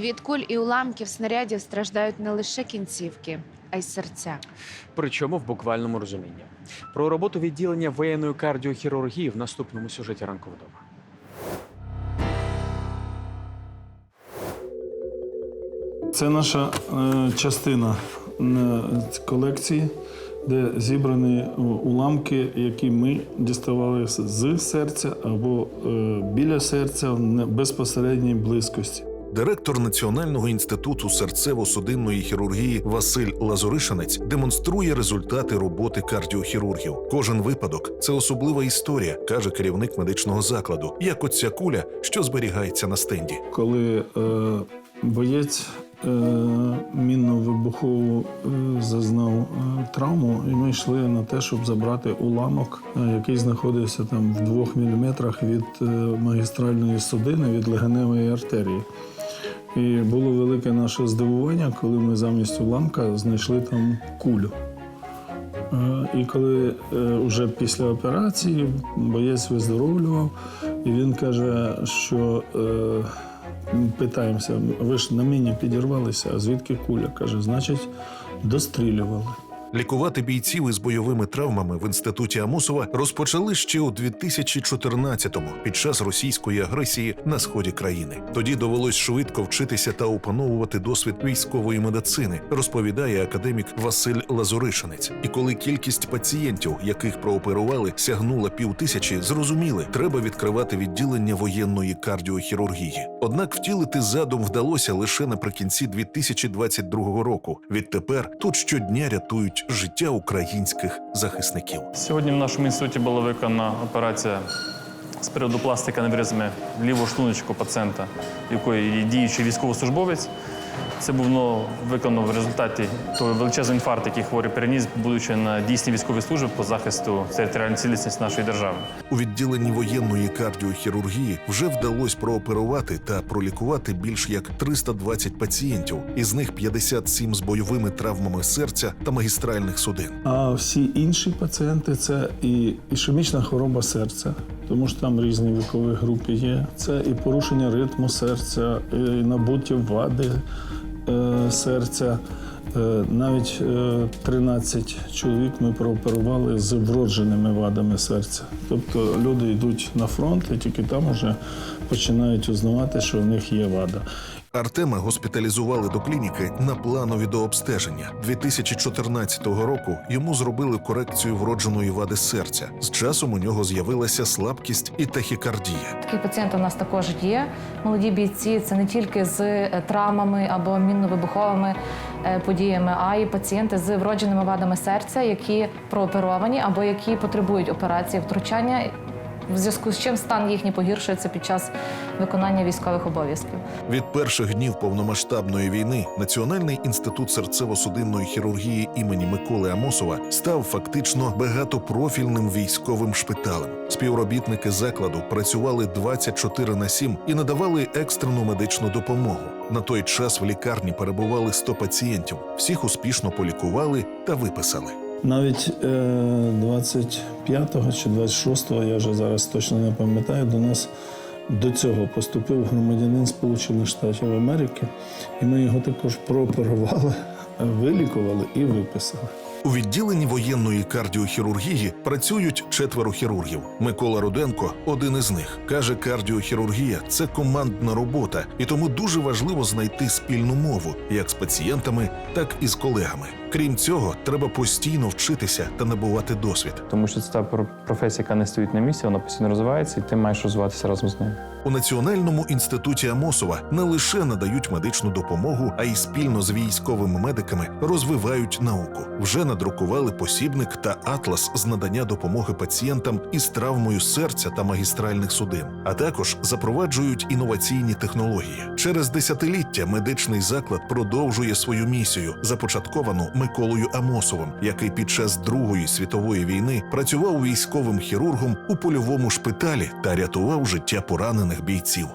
Від куль і уламків снарядів страждають не лише кінцівки, а й серця. Причому в буквальному розумінні. Про роботу відділення воєнної кардіохірургії в наступному сюжеті ранку вдома. Це наша е, частина е, колекції, де зібрані е, уламки, які ми діставали з- з серця або е, біля серця в безпосередній близькості. Директор Національного інституту серцево-судинної хірургії Василь Лазоришинець демонструє результати роботи кардіохірургів. Кожен випадок це особлива історія, каже керівник медичного закладу, як оця куля, що зберігається на стенді. Коли е, боєць е, мінно-вибухову е, зазнав е, травму, і ми йшли на те, щоб забрати уламок, який знаходився там в двох міліметрах від магістральної судини, від легеневої артерії. І було велике наше здивування, коли ми замість уламка знайшли там кулю. Е, І коли вже після операції боєць виздоровлював, і він каже, що е, питаємося, ви ж на міні підірвалися, а звідки куля? Каже, значить, дострілювали. Лікувати бійців із бойовими травмами в інституті Амосова розпочали ще у 2014-му під час російської агресії на сході країни. Тоді довелось швидко вчитися та опановувати досвід військової медицини, розповідає академік Василь Лазоришинець. І коли кількість пацієнтів, яких прооперували, сягнула півтисячі, зрозуміли, треба відкривати відділення воєнної кардіохірургії. Однак втілити задум вдалося лише наприкінці 2022 року. Відтепер тут щодня рятують життя українських захисників. Сьогодні в нашому інституті була виконана операція з приводу пластики різми лівого шлуночку пацієнта, якої діючий військовослужбовець. Це було виконано в результаті того величезного інфаркту, який хворий переніс, будучи на дійсній військовій службі по захисту територіальної цілісності нашої держави. У відділенні воєнної кардіохірургії вже вдалося прооперувати та пролікувати більш як 320 пацієнтів, із них 57 з бойовими травмами серця та магістральних судин. А всі інші пацієнти це і ішемічна хвороба серця, тому що там різні вікові групи є. Це і порушення ритму серця, і набуті вади е, серця. Е, навіть е, 13 чоловік ми прооперували з вродженими вадами серця. Тобто люди йдуть на фронт і тільки там вже починають узнавати, що в них є вада. Артема госпіталізували до клініки на планові дообстеження. 2014 року йому зробили корекцію вродженої вади серця. З часом у нього з'явилася слабкість і тахікардія. Такі пацієнти у нас також є. Молоді бійці це не тільки з е, травмами або мінно-вибуховими е, подіями, а й пацієнти з вродженими вадами серця, які прооперовані або які потребують операції втручання. В зв'язку з чим стан їхній погіршується під час виконання військових обов'язків. Від перших днів повномасштабної війни Національний інститут серцево-судинної хірургії імені Миколи Амосова став фактично багатопрофільним військовим шпиталем. Співробітники закладу працювали 24 на 7 і надавали екстрену медичну допомогу. На той час в лікарні перебували 100 пацієнтів. Всіх успішно полікували та виписали. Навіть е, 25-го чи 26-го, я вже зараз точно не пам'ятаю, до нас до цього поступив громадянин Сполучених Штатів Америки, і ми його також прооперували, вилікували і виписали. У відділенні воєнної кардіохірургії працюють четверо хірургів. Микола Руденко один із них. Каже, кардіохірургія це командна робота, і тому дуже важливо знайти спільну мову як з пацієнтами, так і з колегами. Крім цього, треба постійно вчитися та набувати досвід. Тому що це та про- професія, яка не стоїть на місці, вона постійно розвивається, і ти маєш розвиватися разом з нею. У Національному інституті Амосова не лише надають медичну допомогу, а й спільно з військовими медиками розвивають науку. Вже надрукували посібник та атлас з надання допомоги пацієнтам із травмою серця та магістральних судин, а також запроваджують інноваційні технології. Через десятиліття медичний заклад продовжує свою місію, започатковану Миколою Амосовим, який під час Другої світової війни працював військовим хірургом у польовому шпиталі та рятував життя поранених бійців.